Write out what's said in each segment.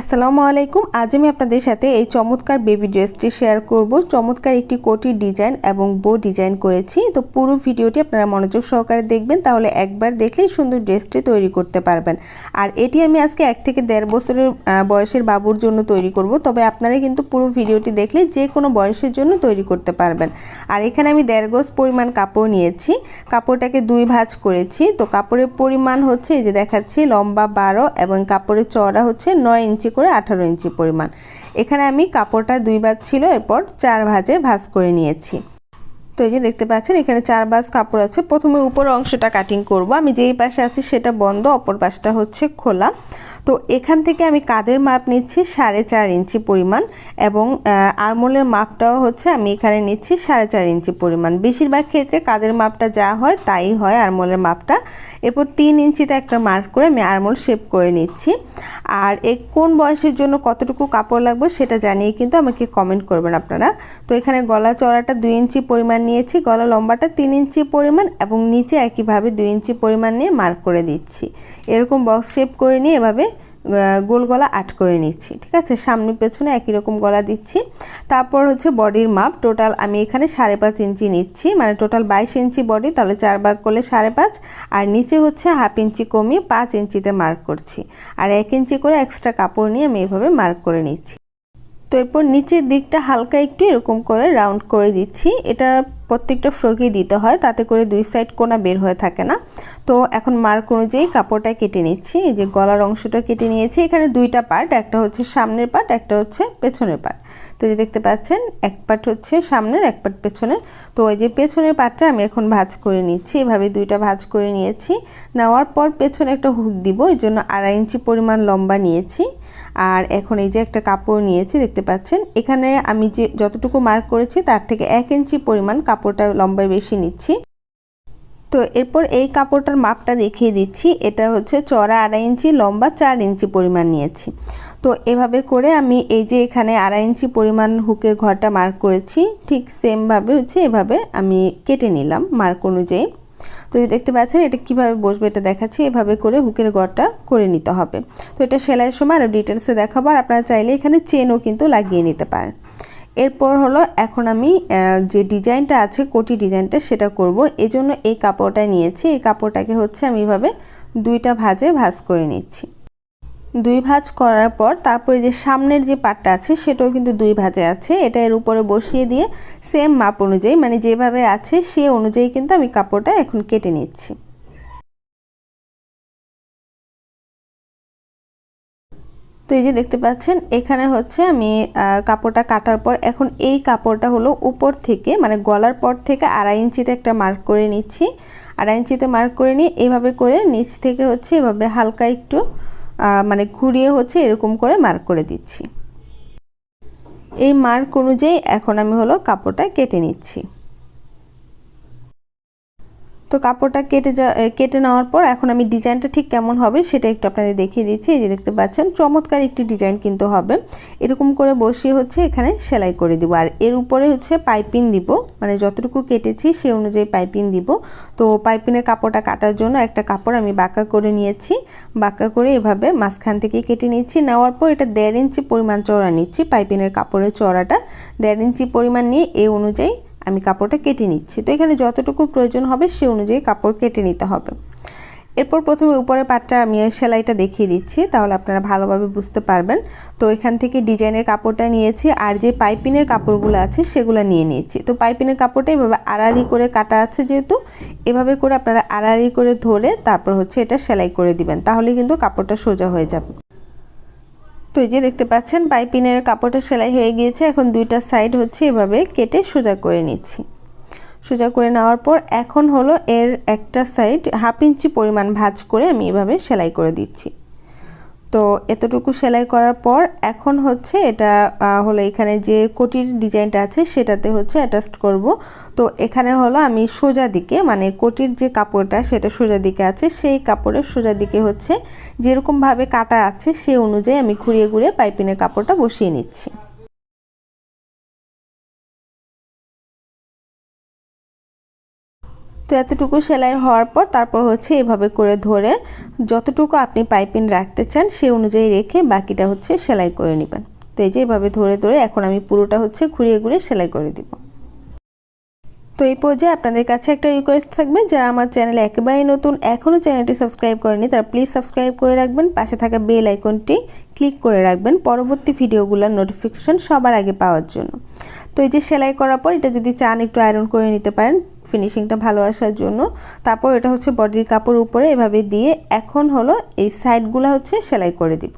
আসসালামু আলাইকুম। আজ আমি আপনাদের সাথে এই চমৎকার বেবি ড্রেসটি শেয়ার করব। চমৎকার একটি কোটির ডিজাইন এবং বো ডিজাইন করেছি। তো পুরো ভিডিওটি আপনারা মনোযোগ সহকারে দেখবেন, তাহলে একবার দেখলেই সুন্দর ড্রেসটি তৈরি করতে পারবেন। আর এটি আমি আজকে এক থেকে দেড় বছরের বয়সের বাবুর জন্য তৈরি করব। তবে আপনারা কিন্তু পুরো ভিডিওটি দেখলে যে কোনো বয়সের জন্য তৈরি করতে পারবেন। আর এখানে আমি দেড় গজ পরিমাণ কাপড় নিয়েছি। কাপড়টাকে দুই ভাঁজ করেছি। তো কাপড়ের পরিমাণ হচ্ছে এই যে দেখাচ্ছি, লম্বা বারো এবং কাপড়ের চওড়া হচ্ছে নয় ইঞ্চি। করে আঠারো ইঞ্চি পরিমাণ। এখানে আমি কাপড়টা দুই ভাজ ছিল, এরপর চার ভাজে ভাজ করে নিয়েছি। তো এই যে দেখতে পাচ্ছেন, এখানে চার বাস কাপড় আছে। প্রথমে উপর অংশটা কাটিং করব। আমি যেই পাশে আছি সেটা বন্ধ, অপর পাশটা হচ্ছে খোলা। তো এখান থেকে আমি কাদের মাপ নিচ্ছি? সাড়ে চার ইঞ্চি পরিমাণ এবং আরমোলের মাপটাও হচ্ছে আমি এখানে নিচ্ছি সাড়ে চার ইঞ্চি পরিমাণ। বেশিরভাগ ক্ষেত্রে কাদের মাপটা যা হয় তাই হয় আরমোলের মাপটা। এরপর তিন ইঞ্চিতে একটা মার্ক করে আমি আরমোল শেপ করে নিচ্ছি। আর এ কোন বয়সের জন্য কতটুকু কাপড় লাগবে সেটা জানিয়ে কিন্তু আমাকে কমেন্ট করবেন আপনারা। তো এখানে গলা চড়াটা দুই ইঞ্চি পরিমাণ নিয়েছি, গলা লম্বাটা তিন ইঞ্চি পরিমাণ এবং নিচে একইভাবে দুই ইঞ্চি পরিমাণ নিয়ে মার্ক করে দিচ্ছি। এরকম বক্স শেপ করে নিয়ে এভাবে গোল গলা আট করে নিচ্ছি, ঠিক আছে? সামনে পেছনে একই রকম গলা দিচ্ছি। তারপর হচ্ছে বডির মাপ, টোটাল আমি এখানে সাড়ে পাঁচ ইঞ্চি নিচ্ছি মানে টোটাল বাইশ ইঞ্চি বডি, তাহলে চার ভাগ করলে সাড়ে পাঁচ, আর নিচে হচ্ছে হাফ ইঞ্চি কমিয়ে পাঁচ ইঞ্চিতে মার্ক করছি, আর এক ইঞ্চি করে এক্সট্রা কাপড় নিয়ে আমি এভাবে মার্ক করে নিচ্ছি। তো এরপর নিচের দিকটা হালকা একটু এরকম করে রাউন্ড করে দিচ্ছি, এটা প্রত্যেকটা ফ্রকেই দিতে হয়, তাতে করে দুই সাইড কোনা বের হয়ে থাকে না। তো এখন মার্ক অনুযায়ী কাপড়টা কেটে নিচ্ছি, এই যে গলার অংশটা কেটে নিয়েছি। এখানে দুইটা পার্ট, একটা হচ্ছে সামনের পার্ট, একটা হচ্ছে পেছনের পার্ট। তো যে দেখতে পাচ্ছেন, এক পাট হচ্ছে সামনের, এক পাট পেছনের। তো এই যে পেছনের পাটটা আমি এখন ভাজ করে নিচ্ছি। এভাবে দুইটা ভাজ করে নিয়েছি। নেওয়ার পর পেছনে একটা হুক দিব এই জন্য আড়াই ইঞ্চি পরিমাণ লম্বা নিয়েছি। আর এখন এই যে একটা কাপড় নিয়েছি, দেখতে পাচ্ছেন। এখানে আমি যে যতটুকু মার্ক করেছি, তার থেকে এক ইঞ্চি পরিমাণ কাপড়টা লম্বায় বেশি নিচ্ছি। তো এরপর এই কাপড়টার মাপটা দেখিয়ে দিচ্ছি। এটা হচ্ছে চড়া আড়াই ইঞ্চি, লম্বা চার ইঞ্চি পরিমাণ নিয়েছি। তো এভাবে করে আমি এই যে এখানে আড়াই ইঞ্চি পরিমাণ হুকের ঘরটা মার্ক করেছি, ঠিক সেমভাবে হচ্ছে এভাবে আমি কেটে নিলাম মার্ক অনুযায়ী। তো এই দেখতে পাচ্ছেন, এটা কীভাবে বসবে এটা দেখাচ্ছি, এভাবে করে হুকের গড়টা করে নিতে হবে। তো এটা সেলাইয়ের সময় আরও ডিটেলসে দেখাবো, আর আপনারা চাইলে এখানে চেনও কিন্তু লাগিয়ে নিতে পারেন। এরপর হলো এখন আমি যে ডিজাইনটা আছে, কোটি ডিজাইনটা সেটা করব। এজন্য এই কাপড়টা নিয়েছি। এই কাপড়টাকে হচ্ছে আমি এভাবে দুইটা ভাজে ভাজ করে নিচ্ছি। দুই ভাঁজ করার পর তারপরে যে সামনের যে পাটটা আছে, সেটাও কিন্তু দুই ভাঁজে আছে। এটা এর উপরে বসিয়ে দিয়ে সেম মাপ অনুযায়ী মানে যেভাবে আছে সে অনুযায়ী কিন্তু আমি কাপড়টা এখন কেটে নিচ্ছি। তো এই যে দেখতে পাচ্ছেন, এখানে হচ্ছে আমি কাপড়টা কাটার পর এখন এই কাপড়টা হলো উপর থেকে মানে গলার পর থেকে আড়াই ইঞ্চিতে একটা মার্ক করে নিচ্ছি। আড়াই ইঞ্চিতে মার্ক করে নিয়ে এভাবে করে নিচ থেকে হচ্ছে এভাবে হালকা একটু মানে ঘুরিয়ে হচ্ছে এরকম করে মার্ক করে দিচ্ছি। এই মার্ক অনুযায়ী এখন আমি হলো কাপড়টা কেটে নিচ্ছি। তো কাপড়টা কেটে কেটে নেওয়ার পর এখন আমি ডিজাইনটা ঠিক কেমন হবে সেটা একটু আপনাদের দেখিয়ে দিচ্ছি। এই যে দেখতে পাচ্ছেন, চমৎকার একটি ডিজাইন কিন্তু হবে। এরকম করে বসিয়ে হচ্ছে এখানে সেলাই করে দিব। আর এর উপরে হচ্ছে পাইপিং দিব মানে যতটুকু কেটেছি সে অনুযায়ী পাইপিং দিব। তো পাইপিনের কাপড়টা কাটার জন্য একটা কাপড় আমি বাঁকা করে নিয়েছি। বাঁকা করে এভাবে মাঝখান থেকে কেটে নিচ্ছি নেওয়ার পর এটা দেড় ইঞ্চি পরিমাণ চওড়া নিচ্ছি, পাইপিনের কাপড়ের চওড়াটা। দেড় ইঞ্চি পরিমাণ নিয়ে এই অনুযায়ী আমি কাপড়টা কেটে নিচ্ছি। তো এখানে যতটুকু প্রয়োজন হবে সে অনুযায়ী কাপড় কেটে নিতে হবে। এরপর প্রথমে উপরের পাটটা আমি সেলাইটা দেখিয়ে দিচ্ছি, তাহলে আপনারা ভালোভাবে বুঝতে পারবেন। তো এখান থেকে ডিজাইনের কাপড়টা নিয়েছি, আর যে পাইপিনের কাপড়গুলো আছে সেগুলো নিয়ে নিয়েছি। তো পাইপিনের কাপড়টা এভাবে আড়াআড়ি করে কাটা আছে যেহেতু, এভাবে করে আপনারা আড়াআড়ি করে ধরে তারপর হচ্ছে এটা সেলাই করে দিবেন, তাহলে কিন্তু কাপড়টা সোজা হয়ে যাবে। তো এই যে দেখতে পাচ্ছেন, পাইপিনের কাপড়টা সেলাই হয়ে গিয়েছে। এখন দুইটা সাইড হচ্ছে এভাবে কেটে সোজা করে নিচ্ছি। সোজা করে নেওয়ার পর এখন হলো এর একটা সাইড হাফ ইঞ্চি পরিমাণ ভাজ করে আমি এভাবে সেলাই করে দিচ্ছি। তো এতটুকু সেলাই করার পর এখন হচ্ছে এটা হলো এখানে যে কোটির ডিজাইনটা আছে সেটাতে হচ্ছে অ্যাটাচ করব। তো এখানে হলো আমি সোজা দিকে মানে কোটির যে কাপড়টা সেটা সোজা দিকে আছে, সেই কাপড়ের সোজা দিকে হচ্ছে যেরকমভাবে কাটা আছে সে অনুযায়ী আমি ঘুরিয়ে ঘুরিয়ে পাইপিনের কাপড়টা বসিয়ে নিচ্ছি। তো এতটুকু সেলাই হওয়ার পর তারপর হচ্ছে এভাবে করে ধরে যতটুকু আপনি পাইপিং রাখতে চান সে অনুযায়ী রেখে বাকিটা হচ্ছে সেলাই করে নেবেন। তো এই যে এভাবে ধরে ধরে এখন আমি পুরোটা হচ্ছে ঘুরিয়ে ঘুরিয়ে সেলাই করে দিব। তো এই পর্যায়ে আপনাদের কাছে একটা রিকোয়েস্ট থাকবে, যারা আমার চ্যানেলে একেবারেই নতুন এখনও চ্যানেলটি সাবস্ক্রাইব করেনি তারা প্লিজ সাবস্ক্রাইব করে রাখবেন, পাশে থাকা বেল আইকনটি ক্লিক করে রাখবেন, পরবর্তী ভিডিওগুলোর নোটিফিকেশন সবার আগে পাওয়ার জন্য। তো এই যে সেলাই করার পর এটা যদি চান একটু আয়রন করে নিতে পারেন ফিনিশিংটা ভালো আসার জন্য। তারপর এটা হচ্ছে বডির কাপড় উপরে এভাবে দিয়ে এখন হলো এই সাইডগুলো হচ্ছে সেলাই করে দিব।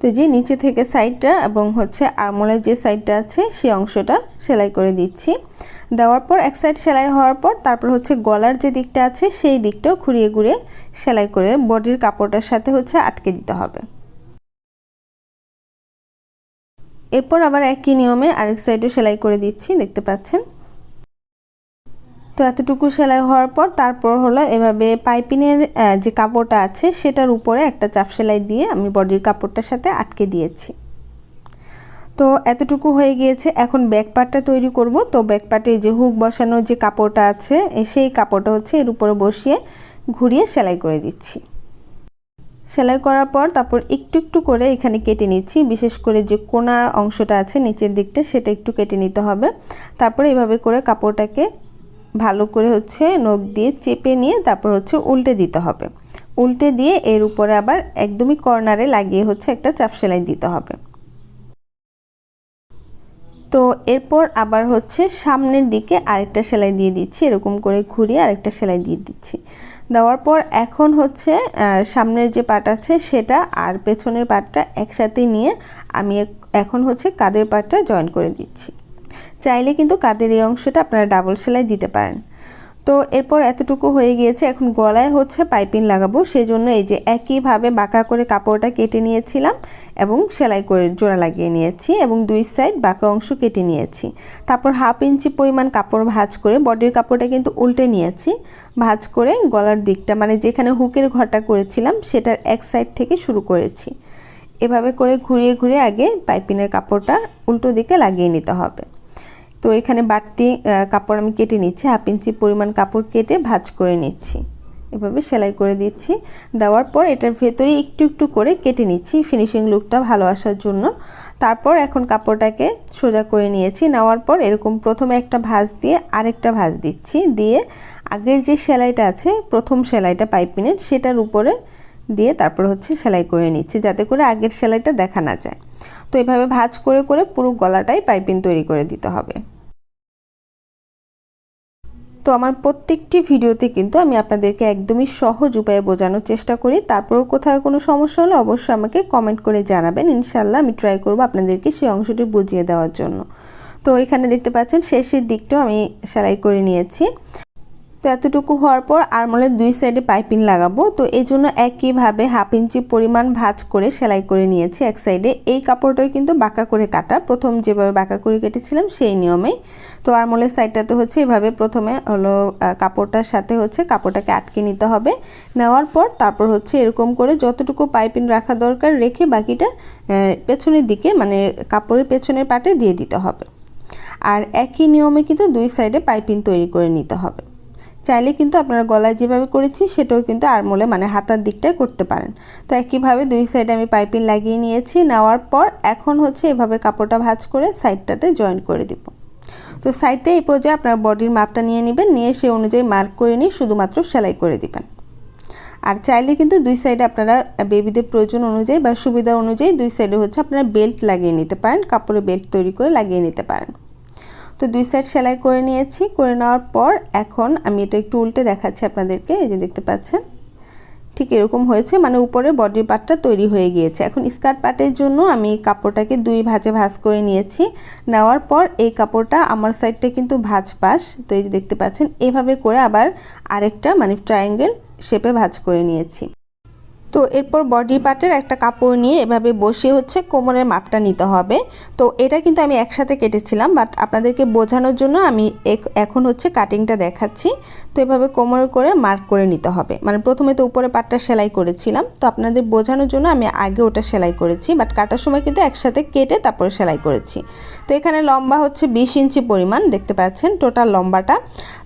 তো যে নিচে থেকে সাইডটা এবং হচ্ছে আরমোলের যে সাইডটা আছে সেই অংশটা সেলাই করে দিচ্ছি। দেওয়ার পর এক সাইড সেলাই হওয়ার পর তারপর হচ্ছে গলার যে দিকটা আছে সেই দিকটাও ঘুরিয়ে ঘুরিয়ে সেলাই করে বডির কাপড়টার সাথে হচ্ছে আটকে দিতে হবে। এরপর আবার একই নিয়মে আরেক সাইডও সেলাই করে দিচ্ছি, দেখতে পাচ্ছেন? তো এতটুকু সেলাই হওয়ার পর তারপর হলো এভাবে পাইপিনের যে কাপড়টা আছে সেটার উপরে একটা চাপ সেলাই দিয়ে আমি বডির কাপড়টার সাথে আটকে দিয়েছি। তো এতটুকু হয়ে গিয়েছে। এখন ব্যাক পার্টটা তৈরি করব। তো ব্যাক পার্টে যে হুক বসানোর যে কাপড়টা আছে সেই কাপড়টা হচ্ছে এর উপরে বসিয়ে ঘুরিয়ে সেলাই করে দিচ্ছি। সেলাই করার পর তারপর একটু একটু করে এখানে কেটে নিচ্ছি। বিশেষ করে যে কোনা অংশটা আছে নিচের দিকটা, সেটা একটু কেটে নিতে হবে। তারপরে এভাবে করে কাপড়টাকে ভালো করে হচ্ছে নখ দিয়ে চেপে নিয়ে তারপর হচ্ছে উল্টে দিতে হবে। উল্টে দিয়ে এর উপরে আবার একদমই কর্নারে লাগিয়ে হচ্ছে একটা চাপ সেলাই দিতে হবে। তো এরপর আবার হচ্ছে সামনের দিকে আরেকটা সেলাই দিয়ে দিচ্ছি, এরকম করে ঘুরিয়ে আরেকটা সেলাই দিয়ে দিচ্ছি। দেওয়ার পর এখন হচ্ছে সামনের যে পাট আছে সেটা আর পেছনের পাটটা একসাথে নিয়ে আমি এখন হচ্ছে কাদের পাটটা জয়েন করে দিচ্ছি। চাইলে কিন্তু কাদের এই অংশটা আপনারা ডাবল সেলাই দিতে পারেন। তো এরপর এতটুকু হয়ে গিয়েছে, এখন গলায় হচ্ছে পাইপিং লাগাবো সেই জন্য এই যে একইভাবে বাঁকা করে কাপড়টা কেটে নিয়েছিলাম এবং সেলাই করে জোড়া লাগিয়ে নিয়েছি এবং দুই সাইড বাঁকা অংশ কেটে নিয়েছি। তারপর হাফ ইঞ্চি পরিমাণ কাপড় ভাজ করে, বডির কাপড়টা কিন্তু উল্টে নিয়েছি, ভাজ করে গলার দিকটা মানে যেখানে হুকের ঘরটা করেছিলাম, সেটার এক সাইড থেকে শুরু করেছি। এভাবে করে ঘুরিয়ে ঘুরিয়ে আগে পাইপিনের কাপড়টা উল্টো দিকে লাগিয়ে নিতে হবে। তো এখানে বাড়তি কাপড় আমি কেটে নিচ্ছি। হাফ ইঞ্চি পরিমাণ কাপড় কেটে ভাজ করে নিচ্ছি। এভাবে সেলাই করে দিচ্ছি। দেওয়ার পর এটার ভেতরে একটু একটু করে কেটে নিচ্ছি। ফিনিশিং লুকটা ভালো আসার জন্য। তারপর এখন কাপড়টাকে সোজা করে নিয়েছি। নেওয়ার পর এরকম প্রথমে একটা ভাঁজ দিয়ে আরেকটা ভাঁজ দিচ্ছি। দিয়ে আগের যে সেলাইটা আছে, প্রথম সেলাইটা পাইপিনের সেটার উপরে দিয়ে তারপর হচ্ছে সেলাই করে নিচ্ছি, যাতে করে আগের সেলাইটা দেখা না যায়। তো এভাবে ভাঁজ করে করে পুরো গলাটাই পাইপিন তৈরি করে দিতে হবে। তো আমার প্রত্যেকটি ভিডিওতে কিন্তু আমি আপনাদেরকে একদমই সহজ উপায়ে বোঝানোর চেষ্টা করি। তারপর কোথাও কোনো সমস্যা হলে অবশ্যই আমাকে কমেন্ট করে জানাবেন। ইনশাল্লাহ আমি ট্রাই করব আপনাদেরকে সেই অংশটি বুঝিয়ে দেওয়ার জন্য। তো এখানে দেখতে পাচ্ছেন, শেষের দিকটাও আমি সেলাই করে নিয়েছি। তো এতটুকু হওয়ার পর আরমোলের দুই সাইডে পাইপিং লাগাবো। তো এই জন্য একইভাবে হাফ ইঞ্চি পরিমাণ ভাজ করে সেলাই করে নিয়েছি এক সাইডে। এই কাপড়টাই কিন্তু বাঁকা করে কাটা। প্রথম যেভাবে বাঁকা করে কেটেছিলাম সেই নিয়মেই তো আরমোলের সাইডটাতে হচ্ছে এভাবে প্রথমে হলো কাপড়টার সাথে হচ্ছে কাপড়টাকে আটকে নিতে হবে। নেওয়ার পর তারপর হচ্ছে এরকম করে যতটুকু পাইপিং রাখা দরকার রেখে বাকিটা পেছনের দিকে মানে কাপড়ের পেছনের পাটে দিয়ে দিতে হবে। আর একই নিয়মে কিন্তু দুই সাইডে পাইপিং তৈরি করে নিতে হবে। চাইলে কিন্তু আপনারা গলায় যেভাবে করেছি সেটাও কিন্তু আরমোলে মানে হাতার দিকটায় করতে পারেন। তো একইভাবে দুই সাইডে আমি পাইপিং লাগিয়ে নিয়েছি। নেওয়ার পর এখন হচ্ছে এভাবে কাপড়টা ভাজ করে সাইডটাতে জয়েন করে দিব। তো সাইডটা এই পর্যায়ে আপনার বডির মাপটা নিয়ে নেবেন, নিয়ে সে অনুযায়ী মার্ক করে নিয়ে শুধুমাত্র সেলাই করে দিবেন। আর চাইলে কিন্তু দুই সাইডে আপনারা বেবিদের প্রয়োজন অনুযায়ী বা সুবিধা অনুযায়ী দুই সাইডে হচ্ছে আপনারা বেল্ট লাগিয়ে নিতে পারেন, কাপড়ে বেল্ট তৈরি করে লাগিয়ে নিতে পারেন। তো দুই সাইড সেলাই করে নিয়েছি। করে নেওয়ার পর এখন আমি এটা একটু উল্টে দেখাচ্ছি আপনাদেরকে, এই যে দেখতে পাচ্ছেন। ঠিক এরকম হয়েছে মানে উপরে বডি পার্টটা তৈরি হয়ে গিয়েছে। এখন স্কার্ট পার্টের জন্য আমি কাপড়টাকে দুই ভাজে ভাজ করে নিয়েছি। নেওয়ার পর এই কাপড়টা আমার সাইডটা কিন্তু ভাজ পাশ। তো এই যে দেখতে পাচ্ছেন, এভাবে করে আবার আরেকটা মানে ট্রায়াঙ্গেল শেপে ভাজ করে নিয়েছি। তো এরপর বডি পার্টের একটা কাপড় নিয়ে এভাবে বসিয়ে হচ্ছে কোমরের মাপটা নিতে হবে। তো এটা কিন্তু আমি একসাথে কেটেছিলাম বাট আপনাদেরকে বোঝানোর জন্য আমি এখন হচ্ছে কাটিংটা দেখাচ্ছি। তো এভাবে কোমরে করে মার্ক করে নিতে হবে। মানে প্রথমে তো উপরে পাটটা সেলাই করেছিলাম, তো আপনাদের বোঝানোর জন্য আমি আগে ওটা সেলাই করেছি বাট কাটার সময় কিন্তু একসাথে কেটে তারপরে সেলাই করেছি। তো এখানে লম্বা হচ্ছে বিশ ইঞ্চি পরিমাণ, দেখতে পাচ্ছেন টোটাল লম্বাটা।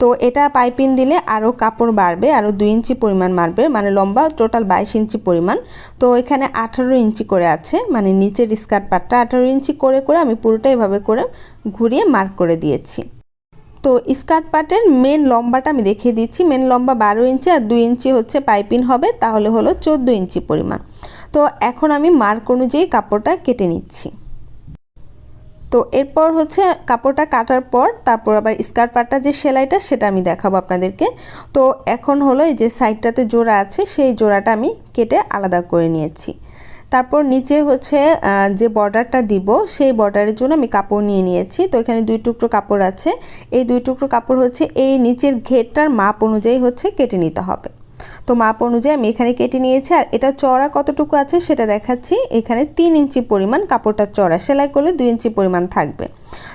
তো এটা পাইপিং দিলে আরও কাপড় বাড়বে আরও দুই ইঞ্চি পরিমাণ মারবে মানে লম্বা টোটাল বাইশ ইঞ্চি পরিমাণ। তো এখানে আঠারো ইঞ্চি করে আছে মানে নিচের স্কার্ট পাটটা আঠারো ইঞ্চি করে করে আমি পুরোটা এভাবে করে ঘুরিয়ে মার্ক করে দিয়েছি। তো স্কার্ট পাটের মেন লম্বাটা আমি দেখিয়ে দিচ্ছি। মেন লম্বা বারো ইঞ্চি আর দুই ইঞ্চি হচ্ছে পাইপিন হবে, তাহলে হলো চোদ্দ ইঞ্চি পরিমাণ। তো এখন আমি মার্ক অনুযায়ী কাপড়টা কেটে নিচ্ছি। তো এরপর হচ্ছে কাপড়টা কাটার পর তারপর আবার স্কার্ট পাটটা যে সেলাইটা সেটা আমি দেখাবো আপনাদেরকে। তো এখন হলো এই যে সাইডটাতে জোড়া আছে, সেই জোড়াটা আমি কেটে আলাদা করে নিয়েছি। তারপর নিচে হচ্ছে যে বর্ডারটা দিব, সেই বর্ডারের জন্য আমি কাপড় নিয়ে নিয়েছি। তো এখানে দুই টুকরো কাপড় আছে। এই দুই টুকরো কাপড় হচ্ছে এই নিচের ঘেরটার মাপ অনুযায়ী হচ্ছে কেটে নিতে হবে। তো মাপ অনুযায়ী আমি এখানে কেটে নিয়েছি, আর এটা চড়া কতটুকু আছে সেটা দেখাচ্ছি। এখানে তিন ইঞ্চি পরিমাণ কাপড়টা চড়া, সেলাই করলে দুই ইঞ্চি পরিমাণ থাকবে।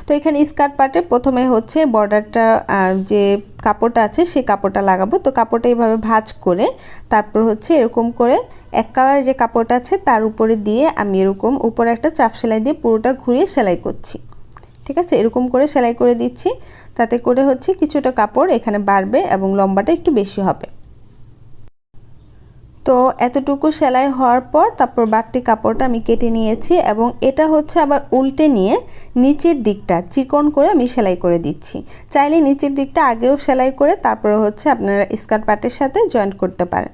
তো এখানে স্কার্ট পার্টে প্রথমে হচ্ছে বর্ডারটা যে কাপড়টা আছে সেই কাপড়টা লাগাবো। তো কাপড়টা এইভাবে ভাজ করে তারপর হচ্ছে এরকম করে এক কালারের যে কাপড়টা আছে তার উপরে দিয়ে আমি এরকম উপরে একটা চাপ সেলাই দিয়ে পুরোটা ঘুরিয়ে সেলাই করছি। ঠিক আছে? এরকম করে সেলাই করে দিচ্ছি। তাতে করে হচ্ছে কিছুটা কাপড় এখানে বাড়বে এবং লম্বাটা একটু বেশি হবে। তো এতটুকু সেলাই হওয়ার পর তারপর বাড়তি কাপড়টা আমি কেটে নিয়েছি এবং এটা হচ্ছে আবার উল্টে নিয়ে নিচের দিকটা চিকন করে আমি সেলাই করে দিচ্ছি। চাইলে নিচের দিকটা আগেও সেলাই করে তারপরে হচ্ছে আপনারা স্কার্ট পার্টের সাথে জয়েন্ট করতে পারেন।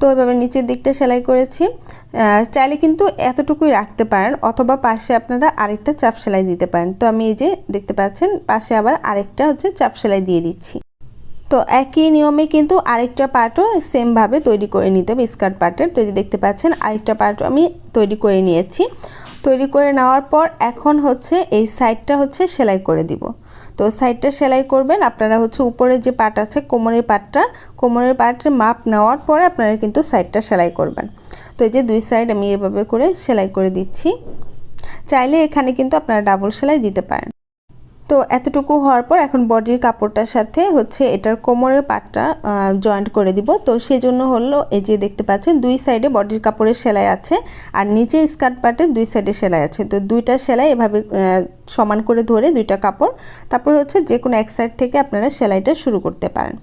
তো এভাবে নিচের দিকটা সেলাই করেছি। চাইলে কিন্তু এতটুকুই রাখতে পারেন অথবা পাশে আপনারা আরেকটা চাপ সেলাই দিতে পারেন। তো আমি এই যে দেখতে পাচ্ছেন, পাশে আবার আরেকটা হচ্ছে চাপ সেলাই দিয়ে দিচ্ছি। তো একই নিয়মে কিন্তু আরেকটা পার্টও সেমভাবে তৈরি করে নিতে হবে, স্কার্ট পার্টের। তো যে দেখতে পাচ্ছেন, আরেকটা পার্টও আমি তৈরি করে নিয়েছি। তৈরি করে নেওয়ার পর এখন হচ্ছে এই সাইডটা হচ্ছে সেলাই করে দিব। তো সাইডটা সেলাই করবেন, আপনারা হচ্ছে উপরে যে পাট আছে, কোমরের পাটটা কোমরের পাটের মাপ নেওয়ার পরে আপনারা কিন্তু সাইডটা সেলাই করবেন। তো এই যে দুই সাইড আমি এভাবে করে সেলাই করে দিচ্ছি। চাইলে এখানে কিন্তু আপনারা ডাবল সেলাই দিতে পারেন। তো এতটুকু হওয়ার পর এখন বডির কাপড়টার সাথে হচ্ছে এটার কোমরের পাটটা জয়েন্ট করে দিব। তো সেজন্য হলো এই যে দেখতে পাচ্ছেন, দুই সাইডে বডির কাপড়ের সেলাই আছে আর নিচে স্কার্ট পার্টে দুই সাইডে সেলাই আছে। তো দুইটা সেলাই এভাবে সমান করে ধরে দুইটা কাপড়, তারপর হচ্ছে যে কোনো এক সাইড থেকে আপনারা সেলাইটা শুরু করতে পারেন।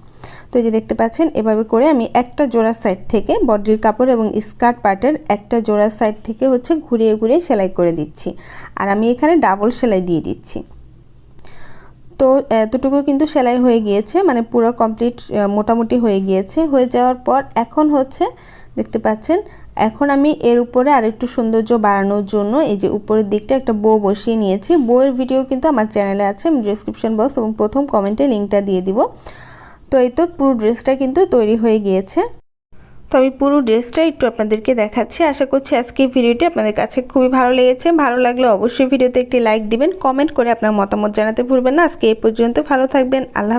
তো এই যে দেখতে পাচ্ছেন, এভাবে করে আমি একটা জোড়ার সাইড থেকে বডির কাপড় এবং স্কার্ট পার্টের একটা জোড়ার সাইড থেকে হচ্ছে ঘুরিয়ে ঘুরিয়ে সেলাই করে দিচ্ছি। আর আমি এখানে ডাবল সেলাই দিয়ে দিচ্ছি। তো এতটুকু কিন্তু সেলাই হয়ে গিয়েছে মানে পুরো কমপ্লিট মোটামুটি হয়ে গিয়েছে। হয়ে যাওয়ার পর এখন হচ্ছে, দেখতে পাচ্ছেন, এখন আমি এর উপরে আরেকটু সৌন্দর্য বাড়ানোর জন্য এই যে উপরের দিকটা একটা বো বসিয়ে নিয়েছি। বইয়ের ভিডিও কিন্তু আমার চ্যানেলে আছে, আমি ডিসক্রিপশন বক্স এবং প্রথম কমেন্টে লিঙ্কটা দিয়ে দিব। তো এই তো পুরো ড্রেসটা কিন্তু তৈরি হয়ে গিয়েছে। তো আমি পুরো ড্রেসটা একটু আপনাদেরকে দেখাচ্ছি। আশা করছি আজকে ভিডিওটি আপনাদের কাছে খুবই ভালো লেগেছে। ভালো লাগলে অবশ্যই ভিডিওতে একটি লাইক দিবেন, কমেন্ট করে আপনার মতামত জানাতে ভুলবেন না। আজকে এ পর্যন্ত ভালো থাকবেন। আল্লাহ